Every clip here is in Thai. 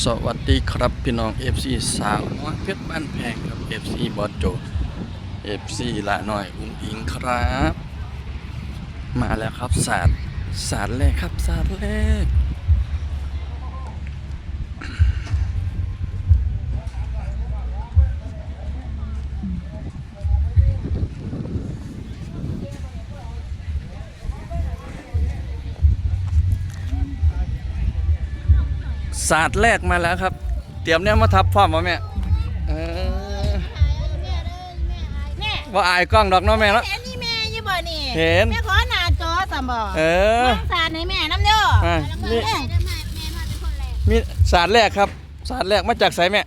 สวัสดีครับพี่น้อง FC สาวน้อยเพชรบ้านแพงครับ FC บอสโจ FC ละหน่อยอุ้งอิงครับ มาแล้วครับศาสตร์ศาสตร์แรกครับศาสตร์แรก ศาสตร์แรกมาแล้วครับ เตรียมเนี่ยมาทับพร้อมมาแม่เออแม่ว่าอายกล้องดอกเน้องแม่เนาะ เห็นนี่แม่อยี่บ่นี่เห็น แม่ขอหน้าจอสามบ่เออวางสารให้แม่น้ำเด้ออะแม่นี่แม่มาเป็นคนแรกมีศาสตร์แรกครับศาสตร์แรกมาจากไสแม่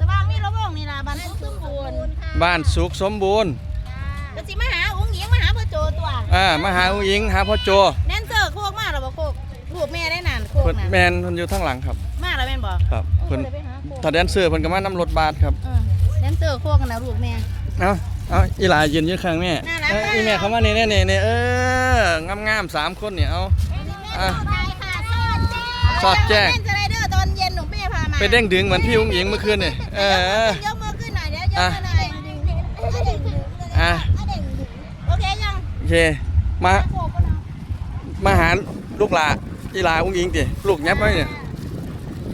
สว่างมีระวงนี่ล่ะบ้านสุขสมบูรณ์บ้านสุขสมบูรณ์ก็สิมาหาอุ้งหญิงมาหาพ่อโจตัวอ่ามาหาผู้หญิงหาพ่อโจแดนเซอร์โคกมาแล้วบ่โคกลูกแม่ได้นานโคกเพิ่นน่ะแมนเพิ่นอยู่ทางหลังครับมา แล้วแม่นบ่ครับเพิ่นเออไปหาโคกถ้าแดนเซอร์เพิ่นก็มานำรถบัสครับเออแดนเซอร์โคกกันนะลูกแม่เอาเอาอีหลายืนอยู่ข้างแม่น่ารักเอ้ยมากอีแม่เข้ามานี่แน่ๆนี่เอองามๆสามคนเนี่ยเอาอะสอดแจ้งเล่นสไลเดอร์ตอนเย็นหนูแม่พามาไปเด้งดึงเหมือนพี่อุ้งอิงเมื่อคืนนี่เออยกมือขึ้นหน่อยเดี๋ยวยกมือหน่อยอะโอเคยังโอเคมามาหาลูกหลาอีหลาอุ้งอิงติลูกแยบไว้เนี่ย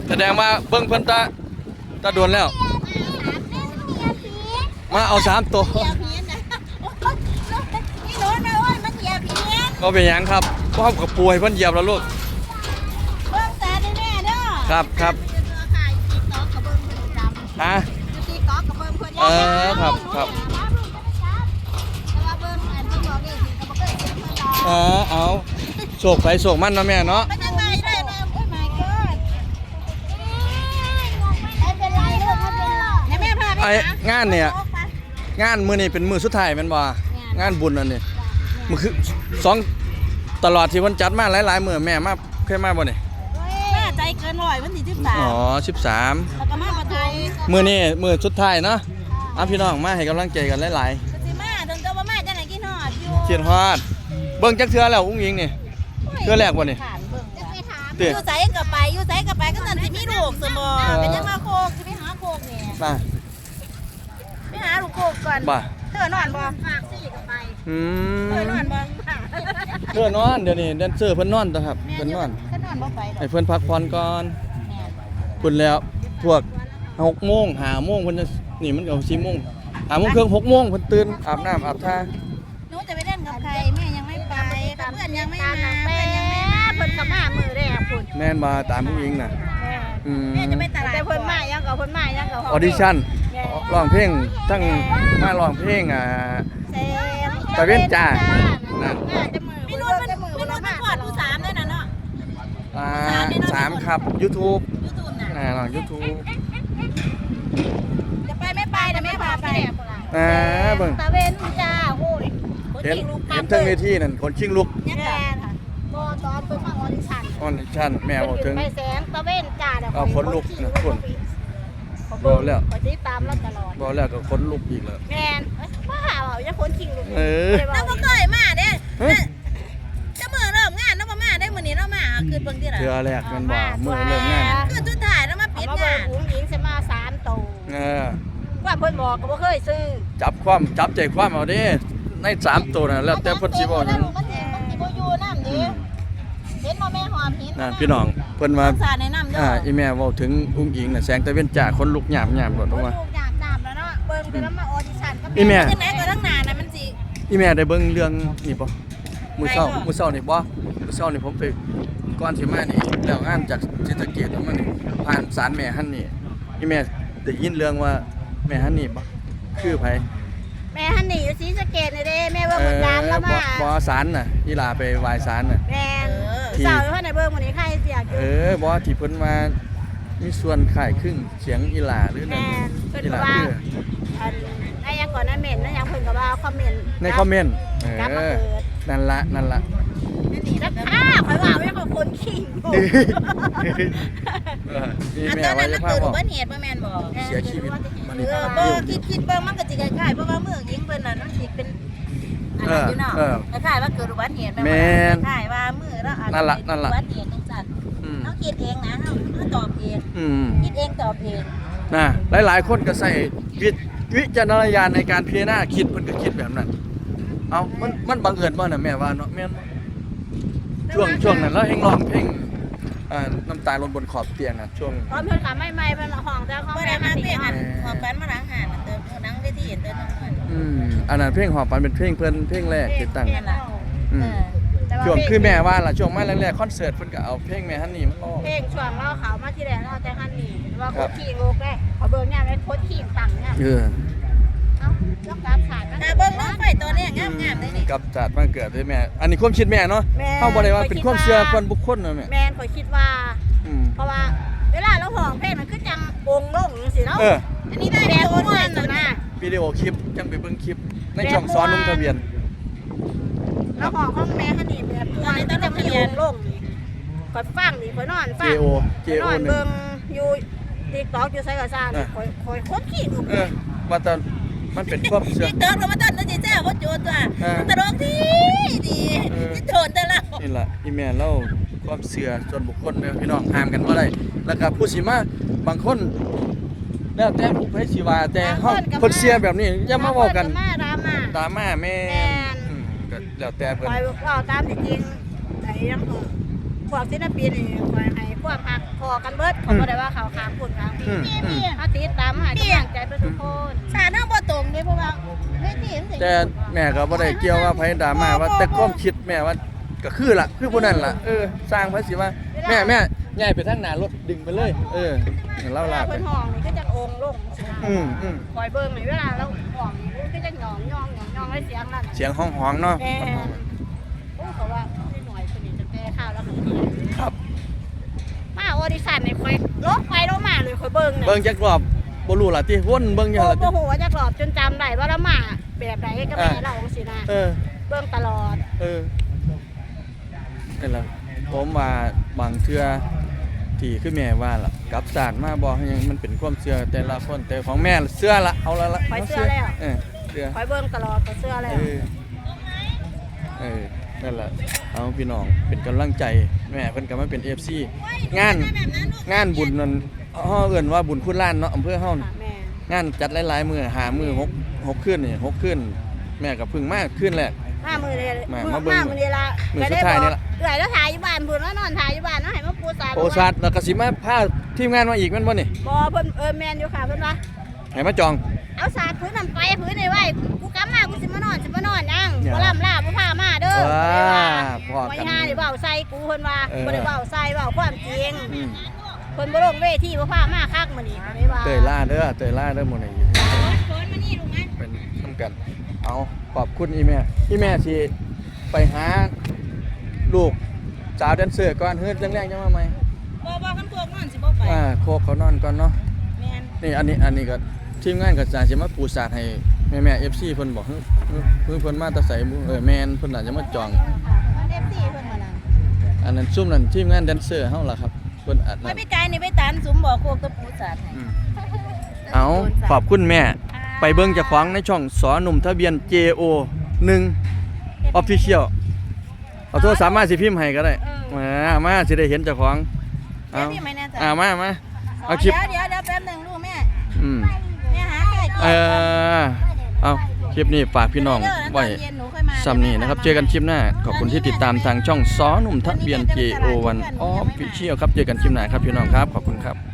แสดงว่าเบิ่งเพิ่นตาตาโดนแล้ว มาเอาสามตัวเหยียบหินนะนี่หนูนะโอ้ยมันเหยียบหินก็เป็นหยังครับพ่อกับปูให้เพิ่นเหยียบแล้วลูกเบิ่งตาด้วยแม่เด้อครับครับเดี๋ยวเธอขายติ๊กต๊อกกับเบิ่งเพิ่นจำฮะอยู่ติ๊กต๊อกกับเบิ่งเพิ่นเออครับครับแต่ว่าเบิ่งอันที่บอกนี่สิก็บ่เคยเห็นเพิ่นดอกเออเอาโศกไปโศกมันเนาะแม่เนาะ ไปไอ้หางานเนี่ย งานมื้อนี้เป็นมื้อสุดท้ายแม่นบ่งานบุญอันนี้มันคือสองตลอดที่เพิ่นจัดมาหลายๆมื้อแม่มาเคยมาบ่นี่แม่ใจเกินร้อยวันที่สิบสามอ๋อ13แล้วก็มาประตูมื้อนี้มื้อสุดท้ายเนาะเอาพี่น้องมาให้กำลังใจกันหลายก็สิมาถึงจะว่ามาจังไหนกินฮอดอยู่ๆเขียนฮอดเบิ่งจักเทื่อแล้วอุ้งอิงนี่เทื่อแรกบ่นี่ผ่านเบิ่งจ้ะเด้อยู่ไสก็ไปอยู่ไสก็ไปก็นั่นสิมีลูกสมบ่เป็นยังมาโคกสิไปหาโคกนี่มาไปหาลู กโคกก่อนบ่าเธอนอนบ่ฝากสิก็ไปอืเธอนอนมบ่เพื่อนนอนเดี๋ยวนี้แดนเซอร์เพิ่นนอนตัวครับแม่เพิ่นนอนเธอนอนบ่ไปดอกให้เพิ่นพักผ่อนก่อนแม่เพิ่นแล้วพวก6โมง5โมงเพิ่นจะนี่มันก็4โมง5โมงครึ่ง6โมงเพิ่นตื่นอาบน้ำอาบท่าหนูจะไปเล่นกับใครแม่ยังไม่ไปกับเพื่อนยังไม่มาเพื่อนยังไม่มาเพิ่นก็มามือแรกพุ่นแม่นมาตามผู้หญิงน่ะอืมแม่จะไปตลาดแต่เพิ่นมายังกับเพิ่นมายังกับออดิชั่น ร้องเพลงทั้งมาร้องเพลงอ่าเซนตะเวนจ้านั่นพี่นุ่นมันพี่นุ่นมันกอดผู้สามด้วยน่ะเนาะอ่าสามครับ YouTube ยูทูบน่ะอ่าร้อง YouTube จะไปไม่ไปแต่แม่พาไปอ่าเบิ่งตะเวนจ้าโอ้ยเห็นเห็นทั้งเวทีนั่นคนชิงลุกยังไงค่ะบอตอนเพิ่นมาออดิชั่นออดิชั่นแม่บอกถึงไปแสงตะเวนจ้าเดี๋ยวเอาขนลุกนะคุณ บบออกกแล้วไปติดตามเราตลอด บอกแล้วก็คนลุกอีกแล้ว แมนว่าหาเปล่าอย่าคนชิงลูกเออเราบ่เคยมาเด้เฮ้ย จะมือเริ่มงานเราบ่มาได้มื้อนี้เรามาคือเบิ่งที่ละเทื่อแรกแมันบ่มื้อเริ่มงานคือสุดท้ายเรามาปิดงานหุงหญิงจะมาสามโตเออว่าเพิ่นบอกก็บ่เคยซื้อจับความจับใจความเอาเด้ในสามตัวน่ะแล้วแต่เพิ่นสิบอกหยัง มันสิมันสิบ่อยู่น้ำดิเห็นบ่แม่ห อมหินนั่นพี่น้องเพิ่นว่าสาดในน้ำเด้อ่าออีแม่เว้าถึงอุ้งอิงน่ะแสงตะเวนจ้าคนลุกหยาบหยาบโดดออกมาลูกอยากน้ำแล้วเนาะเบิ่งแต่แล้วมาออดิชั่นก็อีแม่จังไหนก็ทั้งหน้าน่ะมันสิอีแม่ได้เบิ่งเรื่องนี่บ่มื้อเช้าไปบ่มื้อเช้านี่บ่มื้อเช้านี่ผมไปก่อนสิมานี่แล้วงานจากศรีสะเกษแล้วมันผ่านศาลแม่ฮั่นนี่อีแม่ได้ยินเรื่องว่าแม่ฮั่นนี่บ่คือไผแม่ฮันนี่อยู่ศรีสะเกษนี่เด้แม่เบิ่งเอเบิ่งอตามแล้วบ่มาบ่ศาลน่ะอีหลาไปไหว้ศาลน่ะแม่ นที่สาวอยู่ข้างในเบิ่งมื้อนี้ใครเสียเออบ่ที่เพิ่นมามีส่วนข่ายครึ่งเสียงอีหลาหรือนั่นแม่นเพิ่นอีหลาว่าคืออันไอ้ยังก่อนนั้นเม่นนะยังเพิ่นก็ว่าคอมเมนต์ในคอมเมนต์เอกลับมาอเกิดนั่นละนั่นละนั่นนี่แล้วอ้าข่อยว่าไม่คนคนขี้โง่เออนี่อันแม่ตอนไว้นั้นจะมันพาเกิดบอุอกบัติเหตุบ่แม่นบ่เสียชีวิตมันนี่เออบ่คิดคิดเบิ่งมันก็สิคล้ายๆเพราะว่ามือยิงเพิ่นน่ะมันสิเป็น อันนั้นอยู่เนาะเออคล้ายๆว่าเกิดอุบัติเหตุแม่นคล้ายๆว่ามือแล้วอาจจนั่นล่ะนั่นล่ะ อุบัติเหตุจังซั่นอืมเอาคิดเองนะเฮาเฮาตอบเองอืมคิดเองตอบเองนะหลายๆ คนก็ใส่วิวิจารณญาณในการพิจารณาคิดเพิ่นก็คิดแบบนั้น เอามันมันบังเอิญบ่น่ะแม่ว่าเนาะแม่นบ่ช่วงช่วงนั้นเราเฮงร้องเพลง อ่าน้ำตาลนบนขอบเตียงอะช่วงพร้อมเพิ่นก็ไม่ไม่เพิ่นห้องแต่ของเมื่อแม่ได้มัมานเปนี่ลี่ยนอัเนาะนขอบกันมาหลังหานเติมหนังเวทีเติมน้ำมันอืมอันนั้นเพลงหอบปันเป็นเพลงเพิ่นเพลงแรกที่ตั้งนั่นล่ะอืเอมอแต่ว่าช่วงคือแม่ว่าล่ะช่วงมาแรกๆคอนเสิร์ตเพิ่นก็เอาเพลงแม่ฮันนี่มาร้อง เพลงช่วงเราเขามาที่แรกเราแต่คันนี้ว่าครัโคบตรขี้โลกได้เขาเบิ่งเนี่ยเป็นโคตรขี้ตังเนี่ย เออเอ้า แล้วกราบขาดมันถ้าเบิ่งรถไฟตัวเนี้ยงามๆเลยนี่ กับจัดมาเกิดด้วยแม่ อันนี้ความคิดแม่เนาะแม่ เฮาบ่ได้ว่าเป็นความเชื่อคนบุคคลเนาะแม่แม่นข่อยคิดว่า อืมเพราะว่า เวลาเราห้องเพลงมันคือจังองค์ลงจังซี่เนาะเอออันนี้ได้แบแบบบม่ม่ววนนน่ะนะวิดีโอคลิปจังไปเบิ่งคลิปในช่องสอนลงทะเบียนแล้วห้องของแม่คันนี้แบบม่วนแต่จะมีองค์ลงนี่ข่อยฟังนี่ข่อยนอนฟัง JO ข่อยน JO อนหนึ่งเบิ่งอยู่ TikTok อยู่ไสก็ซ่าอะข่อยข่อยโคตรขี้ลูกเออว่าแต่ มันเป็นความเชื่อ พี่เติมก็มาต้นนั่นสิแซ่บ่โจรตัวเออตลกดีดีเออที่โทนแต่ละนี่ล่ะอีแม่เล่าความเชื่อส่วนบุคคลเด้อพี่น้องห้ามกันบ่ได้แล้วก็ผู้สิมาบางคนแล้วแต่ผู้ไผสิว่าแต่เฮาเพิ่นเชื่อแบบนี้อย่ามาเว้ากัน มาดราม่าดราม่าแม่แม่น อืมก็แล้วแต่เพิ่น คอยเว่าตามที่จริงไอ้ยังพวกพวกศิลปินนี่คอยให้พวกหักพอกันเบิดเขาบ่ได้ว่าเขาค้างพูดค้างอืพี่มอืมเขาติดตามให้กำลังใจไปทุกคน สารเฮาบ่ตรง เด้เพราะว่าเวทีมันสิแต่แม่ก็บ่ได้เกี่ยวว่าไผดราม่าว่าแต่ความคิดแม่ว่าก็คือล่ะคือผู้นั้นล่ะเออสร้างไผสิว่า แม่แม่ย้ายไปทางหน้ารถดึงไปเลย เออเล่าเวลาลาไป เพิ่นห้องนี่ก็จะองค์ลงสินะอืมอืม คอยเบิ่งนี่เวลาเราห้องนี่ก็จะหยองยองหยองยองให้เสียงนั่นเสียงห้องๆเนาะแม่นโอ้เขาว่าไม่หน่อยคนนี้จะแก้ข้าวแล้วเขาครับ มาออดิชั่นนี่คอยลบไปลบมาเลยคอยเบิ่งนี่เบิ่งจักรอบ บ่รู้ล่ะติวนเบิ่งอยู่โอ้ล่ะโหติโหว่าจะกรอบจนจำได้ว่าละหมาแบบไหนก็แม่เราสินะเออ เบิ่งตลอดเออนี่แหละผมว่าบางเทื่อที่คือแม่ว่าล่ะกลับสารมาบอกให้ยังมันเป็นความเชื่อแต่ละคนแต่ของแม่เชื่อละเอาละละข้อยเชื่อแล้วเออเชื่อ คอยเบิ่งตลอดก็เสื้อแล้ว เออ เออ นั่นแหละ เอาพี่น้อง เป็นกำลังใจ แม่เพิ่นก็มาเป็น FC งาน งานบุญนั่น เฮาเอิ้นว่าบุญคุณล้านเนาะอำเภอเฮานี่ค่ะแม่งานจัดหลายๆมื้อหามื้อหกหกคืนนี่หกคืนแม่ก็เพิ่งมาคืนแรกมามือเลยมามือมาเบิ่งมามือเลยละมื้อสุดท้ายนี่ล่ะ เอื่อยแล้วถ่ายอยู่บ้านพุ่นว่านอนถ่ายอยู่บ้านเนาะให้มาปูสาดโอซัดแล้วก็สิมาพาทีมงานมาอีกแม่นบ่นี่บ่เพิ่นเออแม่นอยู่ค่ะเพิ่นว่าให้มาจอง เอาสาดพื้นนั่นไปพื้นนี่ไว้กูกลับมากูสิมานอนสิมานอนยังเนี่ยบ่ลำลาบ่พามาเด้อว้าเพิ่นว่าพอบ่กันยาได้เว้าใส่กูเพิ่นว่าเออ บ่ได้เว้าใส่เว้าความจริง อืม เพิ่นบ่ลงเวทีบ่พามาคักมื้อนี้เพิ่นได้ว่าเตยล่าเด้อเตยล่าเด้อหมื้อนี้โคนมานี่ลูกมั้ยเป็นนํกัน เอาขอบคุณอีแม่อีแม่สิไปหาลูกสาวแดนเซอร์ก่อนเฮือจังแรงจังมาใหม่บ่บ่คันพวกนอนสิบ่ไปอ่าโคกเขานอนก่อนเนาะแม่นนี่อันนี้อันนี้ก็ทีมงานก็จะสิมาปูสาดให้แม่แม่ FC เพิ่นบอกเฮ้ยเพิ่นเพิ่นมาแตะใส่เออแม่นเพิ่นน่าจะมาจอง มัน FC เพิ่นว่านั่นอันนั้นซุ่มนั้นทีมงานแดนเซอร์เฮาล่ะครับ เพิ่นอัดไม่นั้นไปไกลนี่ไปตานสุมบ่อโคกตะปูสาดให้อืม เอาขอบคุณแม่ ไปเบิ่งเจ้าของในช่องสอหนุ่มทะเบียน JO 1 Official เอาโทรสามารถสิพิมพ์ให้ก็ได้มามาสิได้เห็นเจ้าของเดี๋เอายวพี่ไม่แน่ใจอ่ามามาเอาคลิปเดี๋ยวเดี๋ยวเดี๋ยวแป๊บหนึงลูกแม่อืมแม่หาไก่เออเอา คลิปนี้ฝากพี่น้องไว้ซ้ำนี้นะครับ เจอกันคลิปหน้า ขอบคุณที่ติดตามทางช่องซ้อหนุ่มทะเบียน JO1 Official ครับ เจอกันคลิปหน้าครับพี่น้องครับ ขอบคุณครับ